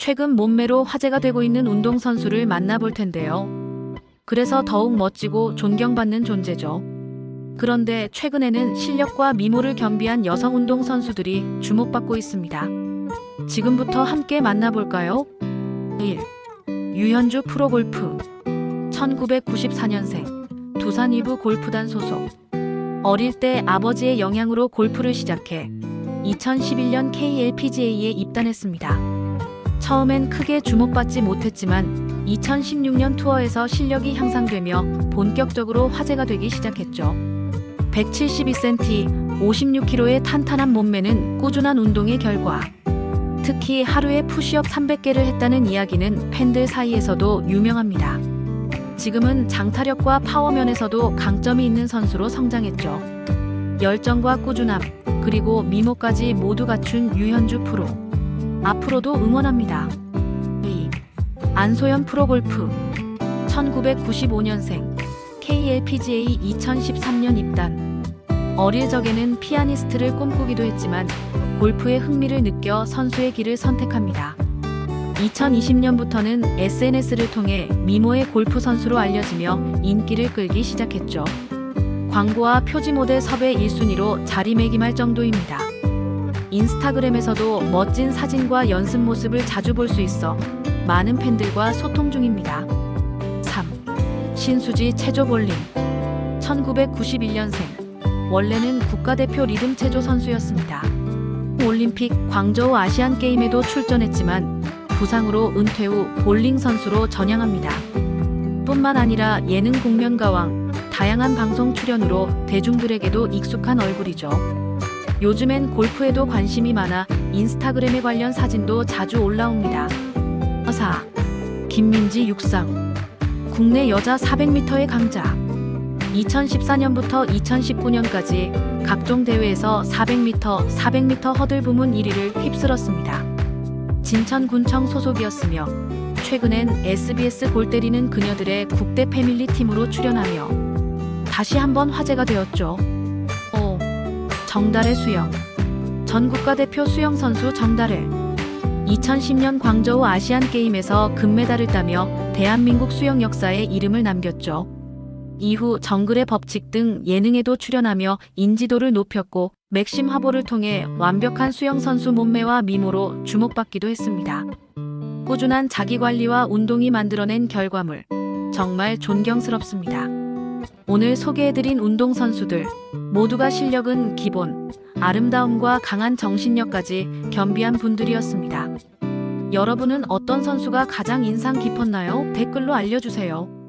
최근 몸매로 화제가 되고 있는 운동선수를 만나볼 텐데요. 그래서 더욱 멋지고 존경받는 존재죠. 그런데 최근에는 실력과 미모를 겸비한 여성 운동선수들이 주목받고 있습니다. 지금부터 함께 만나볼까요? 1. 유현주 프로골프 1994년생 두산 이브 골프단 소속 어릴 때 아버지의 영향으로 골프를 시작해 2011년 KLPGA에 입단했습니다. 처음엔 크게 주목받지 못했지만 2016년 투어에서 실력이 향상되며 본격적으로 화제가 되기 시작했죠. 172cm, 56kg의 탄탄한 몸매는 꾸준한 운동의 결과. 특히 하루에 푸시업 300개를 했다는 이야기는 팬들 사이에서도 유명합니다. 지금은 장타력과 파워 면에서도 강점이 있는 선수로 성장했죠. 열정과 꾸준함, 그리고 미모까지 모두 갖춘 유현주 프로. 앞으로도 응원합니다. 2. 안소연 프로골프 1995년생 KLPGA 2013년 입단 어릴 적에는 피아니스트를 꿈꾸기도 했지만 골프에 흥미를 느껴 선수의 길을 선택합니다. 2020년부터는 SNS를 통해 미모의 골프 선수로 알려지며 인기를 끌기 시작했죠. 광고와 표지 모델 섭외 1순위로 자리매김할 정도입니다. 인스타그램에서도 멋진 사진과 연습 모습을 자주 볼 수 있어 많은 팬들과 소통 중입니다. 3. 신수지 체조 볼링 1991년생 원래는 국가대표 리듬 체조 선수였습니다. 올림픽 광저우 아시안 게임에도 출전했지만 부상으로 은퇴 후 볼링 선수로 전향합니다. 뿐만 아니라 예능 공면가왕, 다양한 방송 출연으로 대중들에게도 익숙한 얼굴이죠. 요즘엔 골프에도 관심이 많아 인스타그램에 관련 사진도 자주 올라옵니다. 4. 김민지 육상 국내 여자 400m의 강자 2014년부터 2019년까지 각종 대회에서 400m, 400m 허들 부문 1위를 휩쓸었습니다. 진천군청 소속이었으며 최근엔 SBS 골 때리는 그녀들의 국대 패밀리 팀으로 출연하며 다시 한번 화제가 되었죠. 5. 정달의 수영 전 국가대표 수영 선수 정달의 2010년 광저우 아시안 게임에서 금메달을 따며 대한민국 수영 역사에 이름을 남겼죠. 이후 정글의 법칙 등 예능에도 출연하며 인지도를 높였고 맥심 화보를 통해 완벽한 수영 선수 몸매와 미모로 주목받기도 했습니다. 꾸준한 자기 관리와 운동이 만들어낸 결과물 정말 존경스럽습니다. 오늘 소개해드린 운동 선수들 모두가 실력은 기본, 아름다움과 강한 정신력까지 겸비한 분들이었습니다. 여러분은 어떤 선수가 가장 인상 깊었나요? 댓글로 알려주세요.